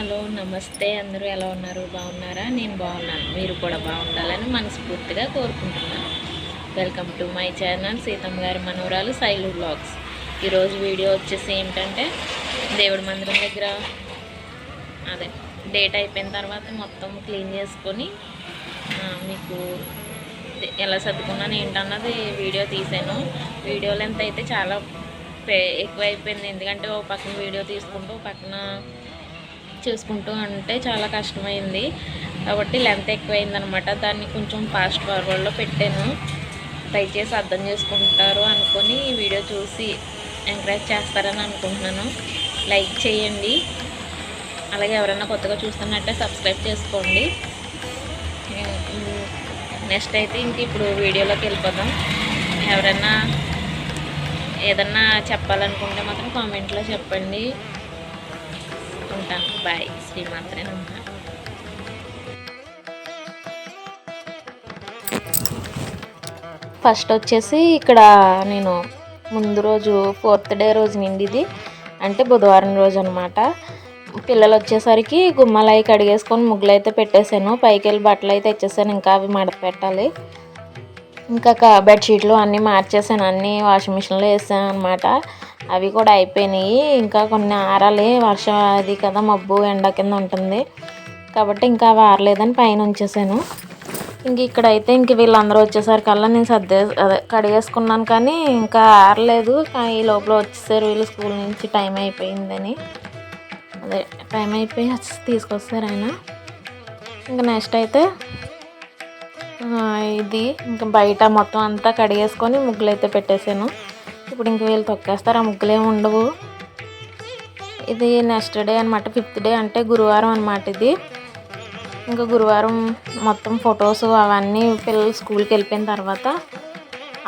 Hello నమస్తే. అందరూ ఎలా ఉన్నారు? బాగున్నారా? నేను బాగున్నాను. మీరు కూడా బాగుండాలని మనస్ఫూర్తిగా కోరుకుంటున్నాను. Welcome to my channel Seethamma గారి మనవరాలు శైలు బ్లాగ్స్. ఈరోజు వీడియో వచ్చేసి ఏంటంటే దేవుడి మందిరం దగ్గర అదే డేట్ అయిపోయిన తర్వాత మొత్తం క్లీన్ చేసుకొని మీకు ఎలా సర్దుకున్నాను ఏంటన్నది వీడియో తీసాను. వీడియో లెంత్ అయితే చాలా పే- ఎక్కువ అయిపోయింది ఎందుకంటే ఓ పక్కన వీడియో తీసుకుంటూ పక్కన చేసుకుంటూ అంటే చాలా కష్టమైంది. కాబట్టి లెంత్ ఎక్కువైంది అనమాట దాన్ని కొంచెం ఫాస్ట్ ఫార్వర్డ్లో పెట్టాను. దయచేసి అర్థం చేసుకుంటారు అనుకొని ఈ వీడియో చూసి ఎంకరేజ్ చేస్తారని అనుకుంటున్నాను. లైక్ చేయండి. అలాగే ఎవరైనా కొత్తగా చూస్తున్నట్టే సబ్స్క్రైబ్ చేసుకోండి. నెక్స్ట్ అయితే ఇంక ఇప్పుడు వీడియోలోకి వెళ్ళిపోదాం. ఎవరైనా ఏదన్నా చెప్పాలనుకుంటే మాత్రం కామెంట్లో చెప్పండి. ఉంటాను బాయ్ శ్రీమాత్రే నమః. ఫస్ట్ వచ్చేసి ఇక్కడ నేను ముందు రోజు ఫోర్త్ డే రోజు నిండిది. అంటే బుధవారం రోజు అనమాట పిల్లలు వచ్చేసరికి గుమ్మలు అవి కడిగేసుకొని ముగ్గులు అయితే పెట్టేశాను. పైకి వెళ్ళి బట్టలు అయితే తెచ్చేసాను. ఇంకా అవి మడత పెట్టాలి. ఇంకా క- బెడ్షీట్లు అన్నీ మార్చేసాను. అన్నీ వాషింగ్ మిషన్లో వేసాను అనమాట అవి కూడా అయిపోయినాయి. ఇంకా కొన్ని ఆరాలి వర్షం అది కదా మబ్బు ఎండ కింద ఉంటుంది. కాబట్టి ఇంకా అవి ఆరలేదని పైన ఉంచేసాను. ఇంక ఇక్కడైతే ఇంక వీళ్ళందరూ వచ్చేసరికల్లా నేను సర్దే అదే కడిగేసుకున్నాను కానీ ఇంకా ఆరలేదు. కానీ ఈ లోపల వచ్చేసారు వీళ్ళు స్కూల్ నుంచి టైం అయిపోయిందని. అదే టైం అయిపోయి వచ్చి తీసుకొస్తారు ఆయన. ఇంకా నెక్స్ట్ అయితే ఇది ఇంకా బయట మొత్తం అంతా కడిగేసుకొని ముగ్గులు అయితే పెట్టేశాను ఇప్పుడు ఇంక వీళ్ళు తొక్కేస్తారు ఆ ముగ్గులు ఏమి ఉండవు. ఇది నెక్స్ట్ డే అనమాట ఫిఫ్త్ డే అంటే గురువారం అనమాట ఇది. ఇంకా గురువారం మొత్తం ఫొటోస్ అవన్నీ పిల్లలు స్కూల్కి వెళ్ళిపోయిన తర్వాత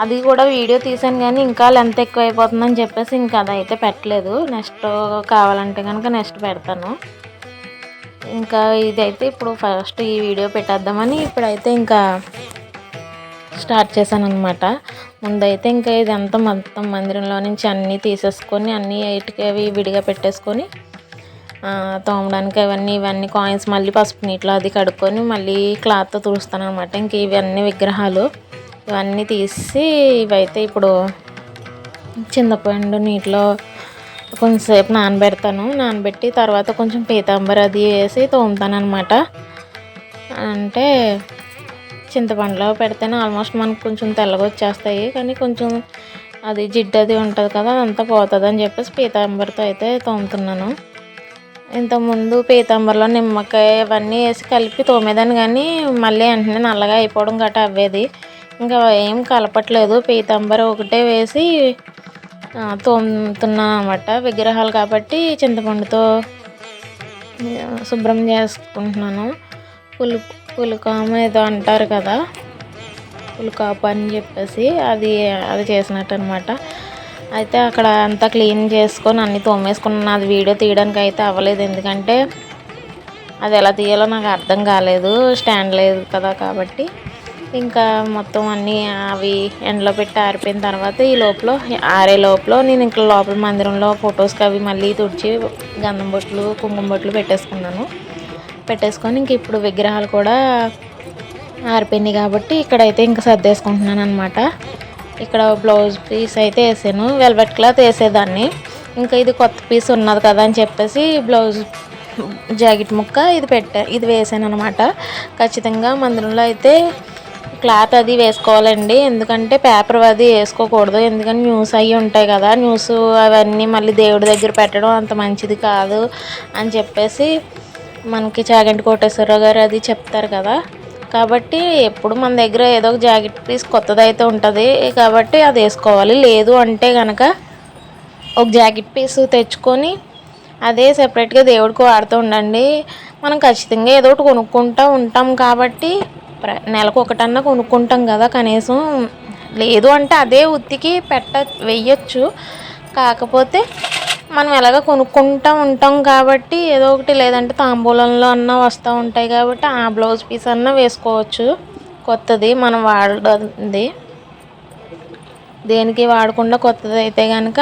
అది కూడా వీడియో తీసాను కానీ ఇంకా లెంత్ ఎక్కువ అయిపోతుందని చెప్పేసి ఇంకా అది అయితే పెట్టలేదు. నెక్స్ట్ కావాలంటే కనుక నెక్స్ట్ పెడతాను. ఇంకా ఇదైతే ఇప్పుడు ఫస్ట్ ఈ వీడియో పెట్టేద్దామని ఇప్పుడైతే ఇంకా స్టార్ట్ చేశాను అనమాట ముందైతే ఇంకా ఇదంతా మొత్తం మందిరంలో నుంచి అన్నీ తీసేసుకొని అన్నీ ఎయిట్కి అవి విడిగా పెట్టేసుకొని తోమడానికి అవన్నీ ఇవన్నీ కాయిన్స్ మళ్ళీ పసుపు నీటిలో అది కడుక్కొని మళ్ళీ క్లాత్తో తుడుస్తాను అనమాట ఇంక ఇవన్నీ విగ్రహాలు ఇవన్నీ తీసి ఇవైతే ఇప్పుడు చింతపండు నీటిలో కొంచెంసేపు నానబెడతాను. నానబెట్టి తర్వాత కొంచెం పీతాంబర్ అది వేసి తోముతాను అనమాట అంటే చింతపండులో పెడితేనే ఆల్మోస్ట్ మనకు కొంచెం తెల్లగా వచ్చేస్తాయి. కానీ కొంచెం అది జిడ్డు అది ఉంటుంది కదా అదంతా పోతుంది అని చెప్పేసి పీతాంబరితో అయితే తోముతున్నాను. ఇంతకుముందు పీతాంబరిలో నిమ్మకాయ ఇవన్నీ వేసి కలిపి తోమేదాన్ని కానీ మళ్ళీ వెంటనే నల్లగా అయిపోవడం గట్రా అవ్వేది. ఇంకా ఏం కలపట్లేదు. పీతాంబరి ఒకటే వేసి తోముతున్నాను అనమాట విగ్రహాలు కాబట్టి చింతపండుతో శుభ్రం చేసుకుంటున్నాను. పులుపు పులకామ ఏదో అంటారు కదా. పులుకాపు అని చెప్పేసి అది అది చేసినట్టు అనమాట అయితే అక్కడ అంతా క్లీన్ చేసుకొని అన్ని తోమేసుకున్నాను. అది వీడియో తీయడానికి అయితే అవ్వలేదు. ఎందుకంటే అది ఎలా తీయాలో నాకు అర్థం కాలేదు. స్టాండ్ లేదు కదా కాబట్టి. ఇంకా మొత్తం అన్నీ అవి ఎండలో పెట్టి ఆరిపోయిన తర్వాత ఈ లోపల ఆరే లోపల నేను ఇంకా లోపల మందిరంలో ఫొటోస్కి అవి మళ్ళీ తుడిచి గంధం బొట్లు కుంకుమ బొట్లు పెట్టేసుకున్నాను. పెట్టేసుకొని ఇంక ఇప్పుడు విగ్రహాలు కూడా ఆరిపోయినాయి కాబట్టి ఇక్కడైతే ఇంకా సర్దేసుకుంటున్నాను అనమాట ఇక్కడ బ్లౌజ్ పీస్ అయితే వేసాను వెల్వెట్ క్లాత్ వేసేదాన్ని. ఇంకా ఇది కొత్త పీస్ ఉన్నది కదా అని చెప్పేసి బ్లౌజ్ జాకెట్ ముక్క ఇది పెట్టా ఇది వేసాను అనమాట ఖచ్చితంగా మందిరంలో అయితే క్లాత్ అది వేసుకోవాలండి. ఎందుకంటే పేపర్ అది వేసుకోకూడదు. ఎందుకంటే న్యూస్ అవి ఉంటాయి కదా న్యూస్ అవన్నీ మళ్ళీ దేవుడి దగ్గర పెట్టడం అంత మంచిది కాదు అని చెప్పేసి మనకి చాగంటి కోటేశ్వరరావు గారు అది చెప్తారు కదా. కాబట్టి ఎప్పుడు మన దగ్గర ఏదో ఒక జాకెట్ పీస్ కొత్తది అయితే ఉంటుంది. కాబట్టి అది వేసుకోవాలి. లేదు అంటే కనుక ఒక జాకెట్ పీస్ తెచ్చుకొని అదే సెపరేట్గా దేవుడికి వాడుతూ ఉండండి. మనం ఖచ్చితంగా ఏదో ఒకటి కొనుక్కుంటూ ఉంటాం కాబట్టి ప్ర నెలకు ఒకటన్నా కొనుక్కుంటాం కదా కనీసం. లేదు అంటే అదే ఉత్తికి పెట్ట వెయ్యొచ్చు. కాకపోతే మనం ఎలాగ కొనుక్కుంటూ ఉంటాం కాబట్టి ఏదో ఒకటి లేదంటే తాంబూలంలో అన్నా వస్తూ ఉంటాయి కాబట్టి ఆ బ్లౌజ్ పీస్ అన్నా వేసుకోవచ్చు. కొత్తది మనం వాడది దేనికి వాడకుండా కొత్తది అయితే కనుక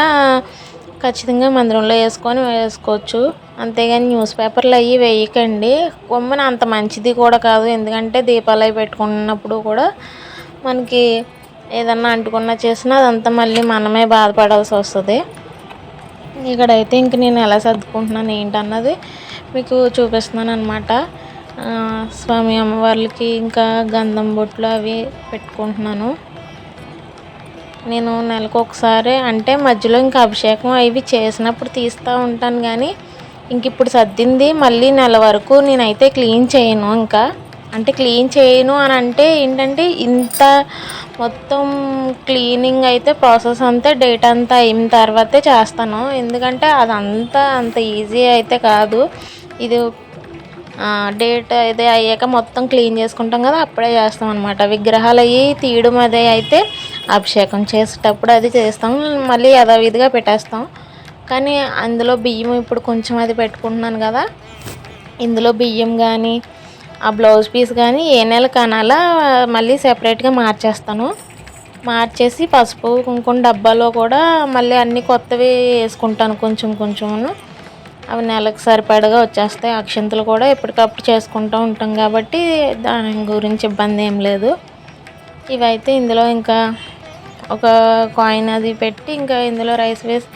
ఖచ్చితంగా మందిరంలో వేసుకొని వేసుకోవచ్చు. అంతేగాని న్యూస్ పేపర్లు అవి వేయకండి. కొమ్మన అంత మంచిది కూడా కాదు. ఎందుకంటే దీపాలు అవి పెట్టుకున్నప్పుడు కూడా మనకి ఏదన్నా అంటుకున్నా చేసినా అదంతా మళ్ళీ మనమే బాధపడాల్సి వస్తుంది. ఇక్కడైతే ఇంక నేను ఎలా సర్దుకుంటున్నాను ఏంటన్నది మీకు చూపిస్తున్నాను అనమాట స్వామి అమ్మవార్లకి ఇంకా గంధం బొట్లు అవి పెట్టుకుంటున్నాను. నేను నెలకు ఒకసారి అంటే మధ్యలో ఇంకా అభిషేకం అవి చేసినప్పుడు తీస్తూ ఉంటాను కానీ ఇంక ఇప్పుడు సర్దింది మళ్ళీ నెల వరకు నేనైతే క్లీన్ చేయను ఇంకా. అంటే క్లీన్ చేయను అని అంటే ఏంటంటే ఇంత మొత్తం క్లీనింగ్ అయితే ప్రాసెస్ అంతా డేట్ అంతా అయిన తర్వాతే చేస్తాను. ఎందుకంటే అదంతా అంత ఈజీ అయితే కాదు. ఇది డేట్ అదే అయ్యాక మొత్తం క్లీన్ చేసుకుంటాం కదా అప్పుడే చేస్తాం అనమాట విగ్రహాలు అవి తీయడం అదే అయితే అభిషేకం చేసేటప్పుడు అది చేస్తాం. మళ్ళీ యథావిధిగా పెట్టేస్తాం. కానీ అందులో బియ్యం ఇప్పుడు కొంచెం అది పెట్టుకుంటున్నాను కదా ఇందులో బియ్యం కానీ ఆ బ్లౌజ్ పీస్ కానీ ఏ నెల కనాలా మళ్ళీ సెపరేట్గా మార్చేస్తాను. మార్చేసి పసుపు కుంకుమ డబ్బాలో కూడా మళ్ళీ అన్నీ కొత్తవి వేసుకుంటాను కొంచెం కొంచెం అవి నెలకు సరిపడగా వచ్చేస్తాయి. అక్షంతలు కూడా ఎప్పటికప్పుడు చేసుకుంటూ ఉంటాం కాబట్టి దాని గురించి ఇబ్బంది ఏం లేదు. ఇవైతే ఇందులో ఇంకా ఒక కాయిన్ అది పెట్టి ఇంకా ఇందులో రైస్ వేసి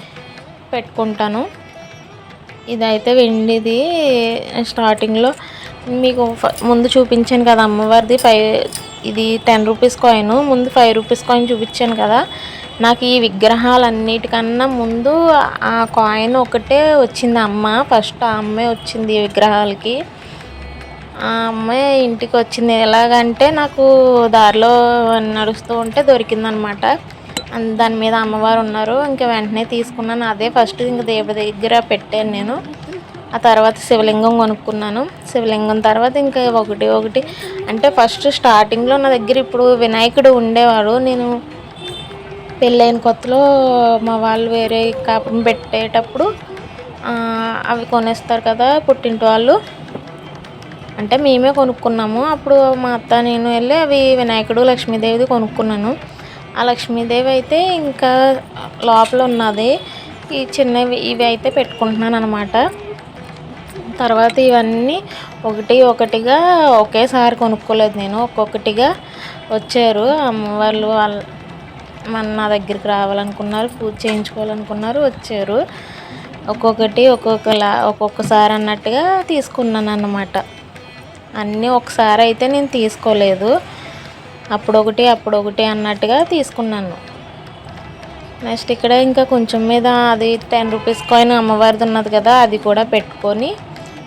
పెట్టుకుంటాను. ఇదైతే వెండిది స్టార్టింగ్లో మీకు ముందు చూపించాను కదా అమ్మవారిది ఫైవ్ ఇది టెన్ రూపీస్ కాయిన్. ముందు ఫైవ్ రూపీస్ కాయిన్ చూపించాను కదా. నాకు ఈ విగ్రహాలన్నిటికన్నా ముందు ఆ కాయిన్ ఒకటే వచ్చింది అమ్మ. ఫస్ట్ ఆ అమ్మే వచ్చింది ఈ విగ్రహాలకి. ఆ అమ్మాయి ఇంటికి వచ్చింది. ఎలాగంటే నాకు దారిలో నడుస్తూ ఉంటే దొరికిందనమాట. దాని మీద అమ్మవారు ఉన్నారు. ఇంకా వెంటనే తీసుకున్నాను. అదే ఫస్ట్ ఇంక దేవ దగ్గర పెట్టాను నేను. ఆ తర్వాత శివలింగం కొనుక్కున్నాను. శివలింగం తర్వాత ఇంకా ఒకటి ఒకటి. అంటే ఫస్ట్ స్టార్టింగ్లో నా దగ్గర ఇప్పుడు వినాయకుడు ఉండేవాడు. నేను పెళ్ళైన కొత్తలో మా వాళ్ళు వేరే కాపురం పెట్టేటప్పుడు అవి కొనేస్తారు కదా పుట్టింటి వాళ్ళు. అంటే మేమే కొనుక్కున్నాము. అప్పుడు మా అత్త నేను వెళ్ళి అవి వినాయకుడు లక్ష్మీదేవిది కొనుక్కున్నాను. ఆ లక్ష్మీదేవి అయితే ఇంకా లోపల ఉన్నది. ఈ చిన్నవి ఇవి అయితే పెట్టుకుంటున్నాను అనమాట తర్వాత ఇవన్నీ ఒకటి ఒకటిగా ఒకేసారి కొనుక్కోలేదు నేను. ఒక్కొక్కటిగా వచ్చారు. అమ్మవాళ్ళు వాళ్ళ మన నా దగ్గరికి రావాలనుకున్నారు పూజ చేయించుకోవాలనుకున్నారు వచ్చారు. ఒక్కొక్కటి ఒక్కొక్కలా ఒక్కొక్కసారి అన్నట్టుగా తీసుకున్నాను అన్నమాట. అన్నీ ఒకసారి అయితే నేను తీసుకోలేదు. అప్పుడొకటి అప్పుడొకటి అన్నట్టుగా తీసుకున్నాను. నెక్స్ట్ ఇక్కడ ఇంకా కొంచెం మీద అది టెన్ రూపీస్ కాయిన్ అమ్మవారిది ఉన్నది కదా అది కూడా పెట్టుకొని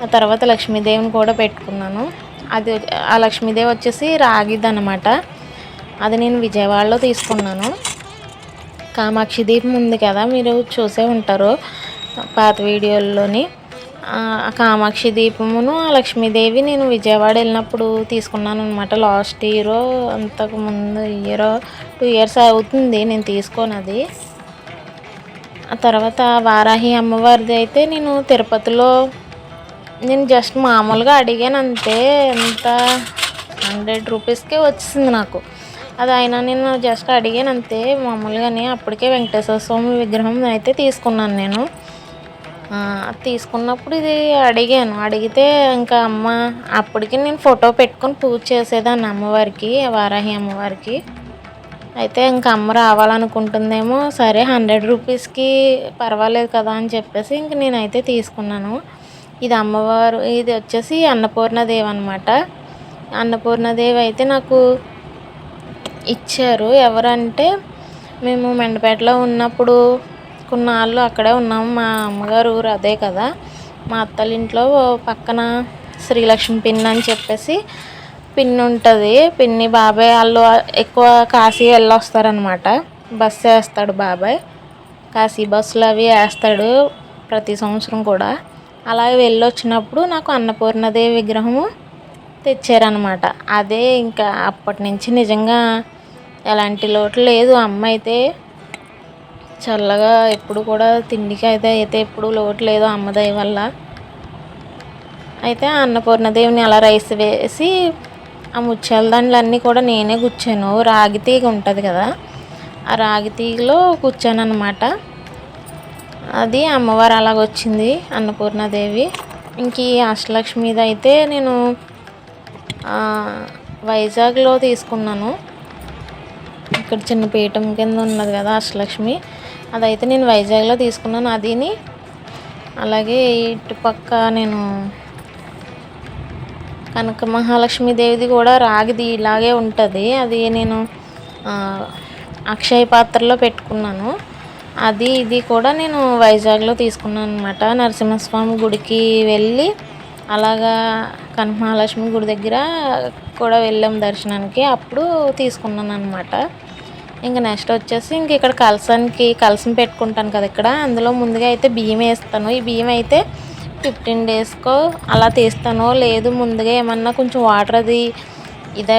ఆ తర్వాత లక్ష్మీదేవిని కూడా పెట్టుకున్నాను. అది ఆ లక్ష్మీదేవి వచ్చేసి రాగిది అనమాట అది నేను విజయవాడలో తీసుకున్నాను. కామాక్షి దీపం ఉంది కదా మీరు చూసే ఉంటారు పాత వీడియోల్లోని. కామాక్షి దీపమును లక్ష్మీదేవి నేను విజయవాడ వెళ్ళినప్పుడు తీసుకున్నాను అనమాట లాస్ట్ ఇయర్ అంతకు ముందు ఇయర్ టూ ఇయర్స్ అవుతుంది నేను తీసుకోనది. ఆ తర్వాత వారాహి అమ్మవారిది అయితే నేను తిరుపతిలో నేను జస్ట్ మామూలుగా అడిగాను అంతే ఎంత హండ్రెడ్ రూపీస్కే వచ్చింది నాకు. అది అయినా నేను జస్ట్ అడిగాను అంతే మామూలుగానే అప్పటికే వెంకటేశ్వర స్వామి విగ్రహం అయితే తీసుకున్నాను నేను. తీసుకున్నప్పుడు ఇది అడిగాను. అడిగితే ఇంకా అమ్మ అప్పటికి నేను ఫోటో పెట్టుకొని పూజ చేసేదాన్ని అమ్మవారికి వారాహి అమ్మవారికి. అయితే ఇంకా అమ్మ రావాలనుకుంటుందేమో సరే హండ్రెడ్ రూపీస్కి పర్వాలేదు కదా అని చెప్పేసి ఇంక నేనైతే తీసుకున్నాను. ఇది అమ్మవారు ఇది వచ్చేసి అన్నపూర్ణదేవి అనమాట అన్నపూర్ణదేవి అయితే నాకు ఇచ్చారు. ఎవరంటే మేము మెండపేటలో ఉన్నప్పుడు కొన్నాళ్ళు అక్కడే ఉన్నాము. మా అమ్మగారు ఊరు అదే కదా. మా అత్తలింట్లో పక్కన శ్రీలక్ష్మి పిన్ అని చెప్పేసి పిన్ ఉంటుంది. పిన్ని బాబాయ్ వాళ్ళు ఎక్కువ కాశీ వెళ్ళొస్తారనమాట బస్సు వేస్తాడు బాబాయ్. కాశీ బస్సులు అవి వేస్తాడు ప్రతి సంవత్సరం కూడా. అలాగే వెళ్ళొచ్చినప్పుడు నాకు అన్నపూర్ణదేవి విగ్రహము తెచ్చారనమాట అదే ఇంకా అప్పటి నుంచి నిజంగా ఎలాంటి లోటు లేదు. అమ్మ అయితే చల్లగా ఎప్పుడు కూడా తిండికి అయితే అయితే ఎప్పుడు లోటు లేదు అమ్మ వల్ల. అయితే అన్నపూర్ణదేవిని అలా రైస్ వేసి ఆ ముత్యాల దండలన్నీ కూడా నేనే కూర్చాను రాగి తీగ ఉంటుంది కదా ఆ రాగి తీగలో కూర్చాను అనమాట అది అమ్మవారు అలాగొచ్చింది అన్నపూర్ణాదేవి. ఇంక ఈ అష్టలక్ష్మిది అయితే నేను వైజాగ్లో తీసుకున్నాను. ఇక్కడ చిన్న పీఠం కింద ఉన్నది కదా అష్టలక్ష్మి. అదైతే నేను వైజాగ్లో తీసుకున్నాను. అదిని అలాగే ఇటుపక్క నేను కనక మహాలక్ష్మి దేవిది కూడా రాగిది ఇలాగే ఉంటుంది. అది నేను అక్షయ పాత్రలో పెట్టుకున్నాను. అది ఇది కూడా నేను వైజాగ్లో తీసుకున్నాను అనమాట నరసింహస్వామి గుడికి వెళ్ళి అలాగా కనక మహాలక్ష్మి గుడి దగ్గర కూడా వెళ్ళాం దర్శనానికి. అప్పుడు తీసుకున్నాను అనమాట ఇంకా నెక్స్ట్ వచ్చేసి ఇంక ఇక్కడ కలసానికి కలసం పెట్టుకుంటాను కదా ఇక్కడ. అందులో ముందుగా అయితే బియ్యం వేస్తాను. ఈ బియ్యం అయితే ఫిఫ్టీన్ డేస్కో అలా తీస్తాను లేదు ముందుగా ఏమన్నా కొంచెం వాటర్ అది ఇదే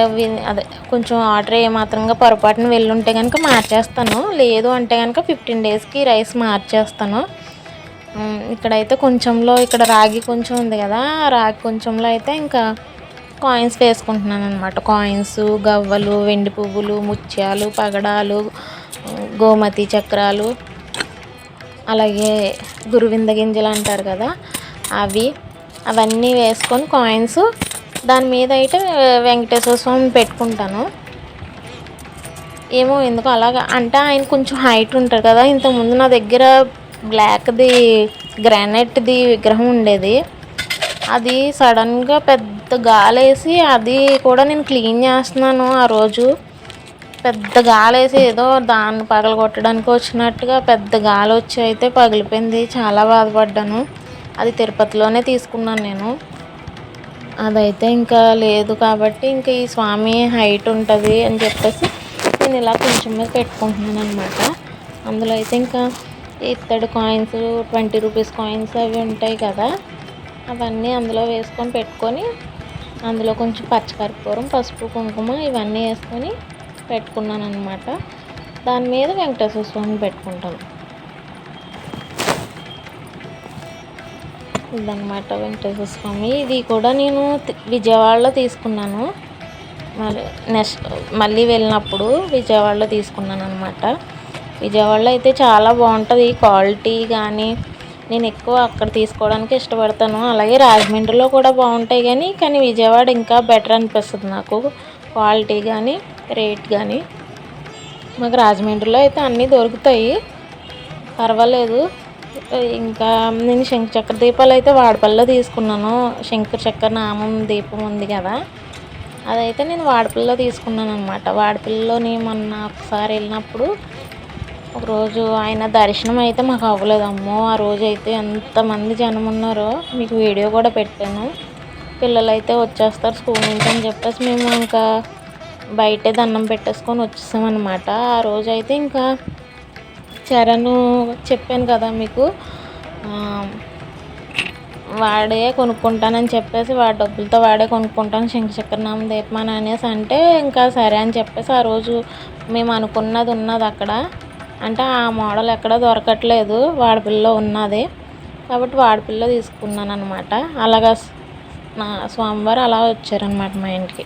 అదే కొంచెం ఆర్డర్ ఏమాత్రంగా పొరపాటున వెళ్ళుంటే కనుక మార్చేస్తాను. లేదు అంటే కనుక ఫిఫ్టీన్ డేస్కి రైస్ మార్చేస్తాను. ఇక్కడైతే కొంచెంలో ఇక్కడ రాగి కొంచెం ఉంది కదా రాగి కొంచెంలో అయితే ఇంకా కాయిన్స్ వేసుకుంటున్నాను అనమాట కాయిన్స్ గవ్వలు వెండి పువ్వులు ముత్యాలు పగడాలు గోమతి చక్రాలు అలాగే గురువింద గింజలు అంటారు కదా అవి అవన్నీ వేసుకొని కాయిన్స్ దాని మీద అయితే వెంకటేశ్వర స్వామి పెట్టుకుంటాను. ఏమో ఎందుకు అలాగా. అంటే ఆయన కొంచెం హైట్ ఉంటారు కదా ఇంతకుముందు నా దగ్గర బ్లాక్ది గ్రానైట్ది విగ్రహం ఉండేది. అది సడన్గా పెద్ద గాలేసి అది కూడా నేను క్లీన్ చేస్తున్నాను ఆ రోజు. పెద్ద గాలేసి ఏదో దాన్ని పగలగొట్టడానికి వచ్చినట్టుగా పెద్ద గాలి వచ్చి అయితే పగిలిపోయింది. చాలా బాధపడ్డాను. అది తిరుపతిలోనే తీసుకున్నాను నేను. అదైతే ఇంకా లేదు కాబట్టి ఇంకా ఈ స్వామి హైట్ ఉంటుంది అని చెప్పేసి నేను ఇలా కొంచెం మీద పెట్టుకుంటున్నాను అనమాట అందులో అయితే ఇంకా ఇత్తడి కాయిన్స్ ట్వంటీ రూపీస్ కాయిన్స్ అవి ఉంటాయి కదా అవన్నీ అందులో వేసుకొని పెట్టుకొని అందులో కొంచెం పచ్చకర్పూరం పసుపు కుంకుమ ఇవన్నీ వేసుకొని పెట్టుకున్నాను అనమాట దాని మీద వెంకటేశ్వర స్వామిని పెట్టుకుంటాను. ఇదన్నమాట వెంకటేశ్వర స్వామి ఇది కూడా నేను విజయవాడలో తీసుకున్నాను. మరి నెక్స్ట్ మళ్ళీ వెళ్ళినప్పుడు విజయవాడలో తీసుకున్నాను అనమాట విజయవాడలో అయితే చాలా బాగుంటుంది. క్వాలిటీ కానీ నేను ఎక్కువ అక్కడ తీసుకోవడానికి ఇష్టపడతాను. అలాగే రాజమండ్రిలో కూడా బాగుంటాయి కానీ కానీ విజయవాడ ఇంకా బెటర్ అనిపిస్తుంది నాకు. క్వాలిటీ కానీ రేట్ కానీ మాకు రాజమండ్రిలో అయితే అన్నీ దొరుకుతాయి. పర్వాలేదు. ఇంకా నేను శంఖ చక్ర దీపాలు అయితే వాడపల్లిలో తీసుకున్నాను. శంకర చక్ర నామం దీపం ఉంది కదా. అదైతే నేను వాడపల్లిలో తీసుకున్నాను అనమాట వాడపల్లిలోని మొన్న ఒకసారి వెళ్ళినప్పుడు ఒకరోజు ఆయన దర్శనం అయితే మాకు అవ్వలేదు. అమ్మో ఆ రోజు అయితే ఎంతమంది జనం ఉన్నారో మీకు వీడియో కూడా పెట్టాను. పిల్లలు అయితే వచ్చేస్తారు స్కూల్ నుంచి అని చెప్పేసి మేము ఇంకా బయటే దండం పెట్టేసుకొని వచ్చేసామన్నమాట. ఆ రోజు అయితే ఇంకా చరణ్ చెప్పాను కదా మీకు. వాడే కొనుక్కుంటానని చెప్పేసి వాడి డబ్బులతో వాడే కొనుక్కుంటాను. శంఖచక్రనామం దీపమాన అనేసి అంటే ఇంకా సరే అని చెప్పేసి ఆ రోజు మేము అనుకున్నది ఉన్నది అక్కడ. అంటే ఆ మోడల్ ఎక్కడ దొరకట్లేదు. వాడపిల్లో ఉన్నది. కాబట్టి వాడపిల్లో తీసుకున్నాను అనమాట అలాగా నా స్వామివారు అలా వచ్చారనమాట మా ఇంటికి.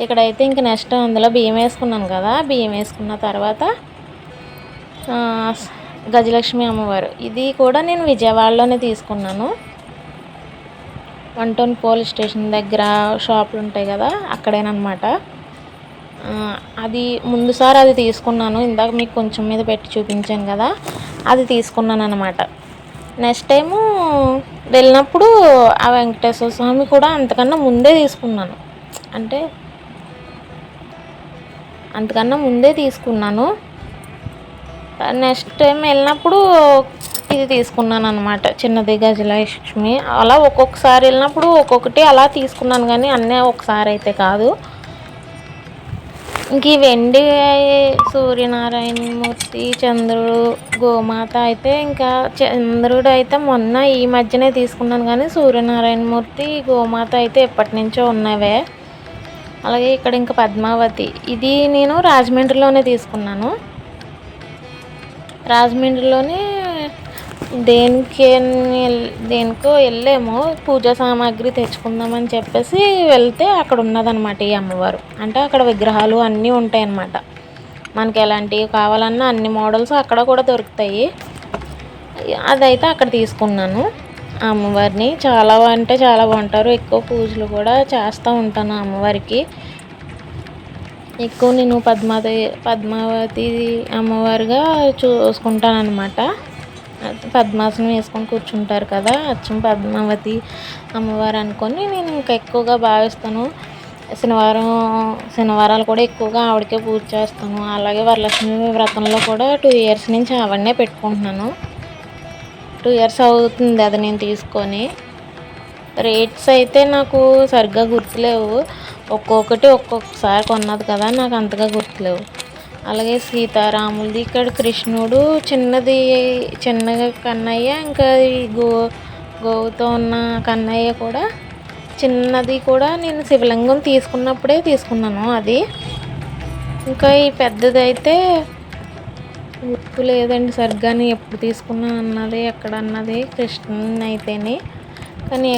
ఇక్కడైతే ఇంక నెక్స్ట్ అందులో బియ్యం వేసుకున్నాను కదా. బియ్యం వేసుకున్న తర్వాత గజలక్ష్మి అమ్మవారు. ఇది కూడా నేను విజయవాడలోనే తీసుకున్నాను. వన్ టౌన్ పోలీస్ స్టేషన్ దగ్గర షాపులు ఉంటాయి కదా అక్కడేనమాట అది ముందుసారి అది తీసుకున్నాను. ఇందాక మీకు కొంచెం మీద పెట్టి చూపించాను కదా అది తీసుకున్నాను అనమాట నెక్స్ట్ టైము వెళ్ళినప్పుడు ఆ వెంకటేశ్వర స్వామి కూడా అంతకన్నా ముందే తీసుకున్నాను. అంటే అంతకన్నా ముందే తీసుకున్నాను. నెక్స్ట్ టైం వెళ్ళినప్పుడు ఇది తీసుకున్నాను అనమాట చిన్నది గజలక్ష్మి. అలా ఒక్కొక్కసారి వెళ్ళినప్పుడు ఒక్కొక్కటి అలా తీసుకున్నాను కానీ అన్నీ ఒకసారి అయితే కాదు. ఇంక ఈ వెండి సూర్యనారాయణ మూర్తి చంద్రుడు గోమాత అయితే ఇంకా చంద్రుడు అయితే మొన్న ఈ మధ్యనే తీసుకున్నాను కానీ సూర్యనారాయణ మూర్తి గోమాత అయితే ఎప్పటి నుంచో ఉన్నవే. అలాగే ఇక్కడ ఇంకా పద్మావతి. ఇది నేను రాజమండ్రిలోనే తీసుకున్నాను. రాజమండ్రిలోనే దేనికి దేనికో వెళ్ళాము. పూజా సామాగ్రి తెచ్చుకుందామని చెప్పేసి వెళ్తే అక్కడ ఉన్నదన్నమాట ఈ అమ్మవారు. అంటే అక్కడ విగ్రహాలు అన్నీ ఉంటాయన్నమాట. మనకి ఎలాంటివి కావాలన్నా అన్ని మోడల్స్ అక్కడ కూడా దొరుకుతాయి. అదైతే అక్కడ తీసుకున్నాను. అమ్మవారిని చాలా అంటే చాలా బాగుంటారు. ఎక్కువ పూజలు కూడా చేస్తూ ఉంటాను అమ్మవారికి. ఎక్కువ నేను పద్మావతి పద్మావతి అమ్మవారుగా చూసుకుంటాను అనమాట పద్మాసనం వేసుకొని కూర్చుంటారు కదా అచ్చం పద్మావతి అమ్మవారు అనుకొని నేను ఇంకా ఎక్కువగా భావిస్తాను. శనివారం శనివారాలు కూడా ఎక్కువగా ఆవిడకే పూజ చేస్తాను. అలాగే వరలక్ష్మి వ్రతంలో కూడా టూ ఇయర్స్ నుంచి ఆవిడనే పెట్టుకుంటున్నాను. టూ ఇయర్స్ అవుతుంది అది నేను తీసుకొని. రేట్స్ అయితే నాకు సరిగ్గా గుర్తులేవు. ఒక్కొక్కటి ఒక్కొక్కసారి కొన్నది కదా నాకు అంతగా గుర్తులేవు. అలాగే సీతారాములది ఇక్కడ కృష్ణుడు చిన్నది చిన్నగా కన్నయ్య ఇంకా ఈ గో గోవుతో ఉన్న కన్నయ్య కూడా చిన్నది కూడా నేను శివలింగం తీసుకున్నప్పుడే తీసుకున్నాను అది. ఇంకా ఈ పెద్దది అయితే గుర్తు లేదండి సరిగ్గాని ఎప్పుడు తీసుకున్నాను అన్నది ఎక్కడ అన్నది కృష్ణ అయితేనే కానీ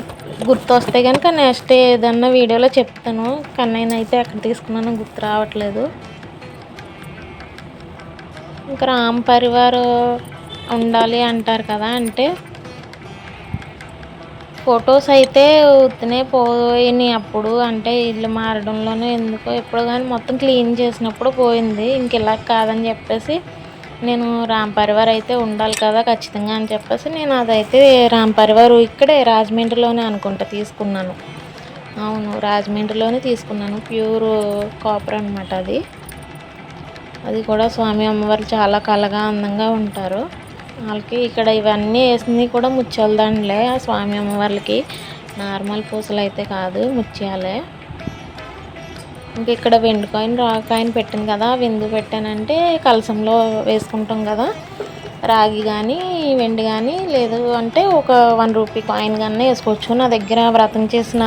గుర్తు వస్తే కనుక నెక్స్ట్ ఏదన్నా వీడియోలో చెప్తాను. కన్నయ్యని అయితే ఎక్కడ తీసుకున్నానో గుర్తు రావట్లేదు. ఇంకా రామ్ పరివార్ ఉండాలి అంటారు కదా అంటే ఫొటోస్ అయితే ఉత్తినే పోయినాయి అప్పుడు. అంటే ఇల్లు మారడంలోనే ఎందుకో ఎప్పుడు కానీ మొత్తం క్లీన్ చేసినప్పుడు పోయింది. ఇంక ఇలా కాదని చెప్పేసి నేను రామ్ పరివార్ అయితే ఉండాలి కదా ఖచ్చితంగా అని చెప్పేసి నేను అదైతే రామ్ ఇక్కడే రాజమండ్రిలోనే అనుకుంటా తీసుకున్నాను. అవును రాజమండ్రిలోనే తీసుకున్నాను. ప్యూర్ కాపర్ అనమాట అది. అది కూడా స్వామి అమ్మవారు చాలా కళగా అందంగా ఉంటారు. వాళ్ళకి ఇక్కడ ఇవన్నీ వేసింది కూడా ముత్యాల ఆ స్వామి అమ్మవార్లకి. నార్మల్ పూసలు అయితే కాదు ముత్యాలే. ఇంకా ఇక్కడ వెండి కాయిన్ రా కాయిన్ పెట్టాను కదా విందు పెట్టానంటే కలసంలో వేసుకుంటాం కదా రాగి కానీ వెండి కానీ లేదు అంటే ఒక వన్ రూపీ కాయిన్ కానీ వేసుకోవచ్చు. నా దగ్గర వ్రతం చేసిన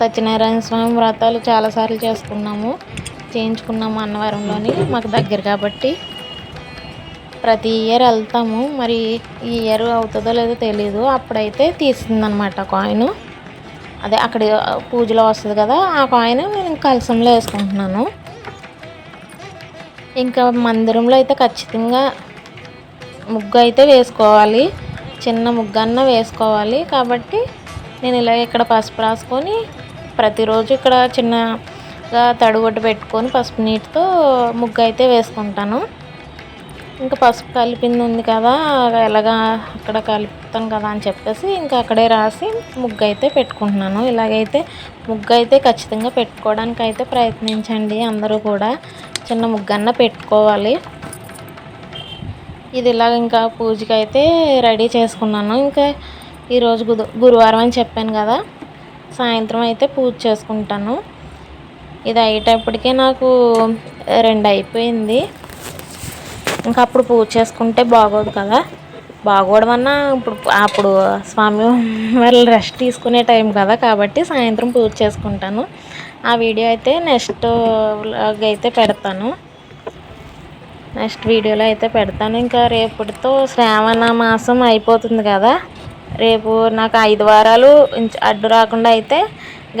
సత్యనారాయణ స్వామి వ్రతాలు చాలాసార్లు చేసుకున్నాము చేయించుకున్నాము అన్నవరంలోని మాకు దగ్గర కాబట్టి. ప్రతి ఇయర్ వెళ్తాము మరి ఈ ఇయర్ అవుతుందో లేదో తెలీదు అప్పుడైతే తీసిందనమాట కాయిన్. అదే అక్కడ పూజలో వస్తుంది కదా ఆ కాయిన్ నేను కలసంలో వేసుకుంటున్నాను. ఇంకా మందిరంలో అయితే ఖచ్చితంగా ముగ్గు అయితే వేసుకోవాలి. చిన్న ముగ్గు అన్న వేసుకోవాలి. కాబట్టి నేను ఇలా ఇక్కడ పసుపు రాసుకొని ప్రతిరోజు ఇక్కడ చిన్నగా తడుగొట్టు పెట్టుకొని పసుపు నీటితో ముగ్గు అయితే వేసుకుంటాను. ఇంకా పసుపు కలిపింది ఉంది కదా ఎలాగా అక్కడ కలుపుతాం కదా అని చెప్పేసి ఇంకా అక్కడే రాసి ముగ్గు అయితే పెట్టుకుంటున్నాను. ఇలాగైతే ముగ్గు అయితే ఖచ్చితంగా పెట్టుకోవడానికి అయితే ప్రయత్నించండి అందరూ కూడా. చిన్న ముగ్గన్న పెట్టుకోవాలి. ఇది ఇలాగ ఇంకా పూజకి అయితే రెడీ చేసుకున్నాను. ఇంకా ఈరోజు గురు గురువారం అని చెప్పాను కదా సాయంత్రం అయితే పూజ చేసుకుంటాను. ఇది అయ్యేటప్పటికే నాకు రెండు అయిపోయింది. ఇంకా అప్పుడు పూజ చేసుకుంటే బాగోదు కదా. బాగోవడం అన్నా ఇప్పుడు అప్పుడు స్వామి వాళ్ళు రెస్ట్ తీసుకునే టైం కదా కాబట్టి సాయంత్రం పూజ చేసుకుంటాను. ఆ వీడియో అయితే నెక్స్ట్ వ్లాగ్ అయితే పెడతాను. నెక్స్ట్ వీడియోలో అయితే పెడతాను. ఇంకా రేపటితో శ్రావణ మాసం అయిపోతుంది కదా. రేపు నాకు ఐదు వారాలు అడ్డు రాకుండా అయితే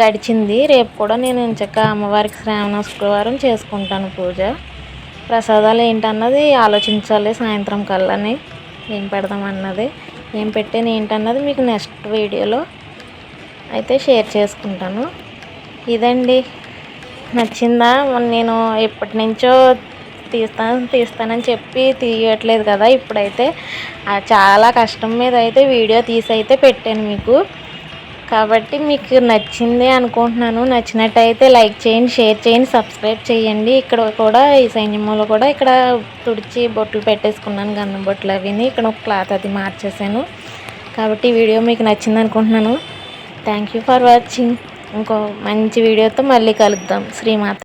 గడిచింది. రేపు కూడా నేను ఇంచక్క అమ్మవారికి శ్రావణ శుక్రవారం చేసుకుంటాను పూజ. ప్రసాదాలు ఏంటన్నది ఆలోచించాలి సాయంత్రం కల్లాని ఏం పెడదాం అన్నది ఏం పెట్టాను ఏంటన్నది మీకు నెక్స్ట్ వీడియోలో అయితే షేర్ చేసుకుంటాను. ఇదండి. నచ్చిందా? నేను ఎప్పటి నుంచో తీస్తాను తీస్తానని చెప్పి తీయట్లేదు కదా ఇప్పుడైతే. చాలా కష్టం మీద అయితే వీడియో తీసి అయితే పెట్టాను మీకు. కాబట్టి మీకు నచ్చింది అనుకుంటున్నాను. నచ్చినట్టయితే లైక్ చేయండి షేర్ చేయండి సబ్స్క్రైబ్ చేయండి. ఇక్కడ కూడా ఈ సైన్యంలో కూడా ఇక్కడ తుడిచి బొట్లు పెట్టేసుకున్నాను గన్నం బొట్లు అవిని. ఇక్కడ ఒక క్లాత్ అది మార్చేసాను కాబట్టి వీడియో మీకు నచ్చింది అనుకుంటున్నాను. థ్యాంక్ యూ ఫర్ వాచింగ్ ఇంకో మంచి వీడియోతో మళ్ళీ కలుద్దాం. శ్రీమాత